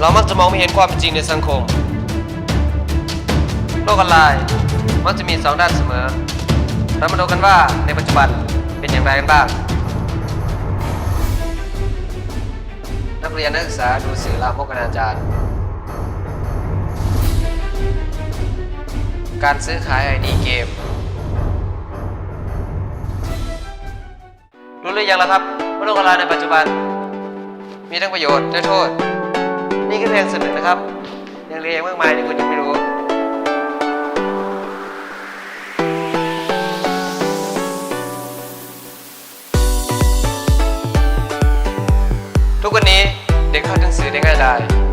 เรามักจะมองไม่เห็นความเป็นจริงในสังคม โลกออนไลน์มักจะมีสองด้านเสมอ เรามาดูกันว่าในปัจจุบันเป็นอย่างไรกันบ้าง นักเรียนนักศึกษาดูสื่อลามกอนาจารการซื้อขายไอดีเกม รู้หรือยังล่ะครับว่าโลกออนไลน์ในปัจจุบัน มีทั้งประโยชน์และโทษ นี่ก็เพียงส่วนหนึ่งนะครับ ยังเรียนมากมายที่คุณยังไม่รู้ทุกวันนี้เด็กเข้าถึงสื่อได้ง่ายดาย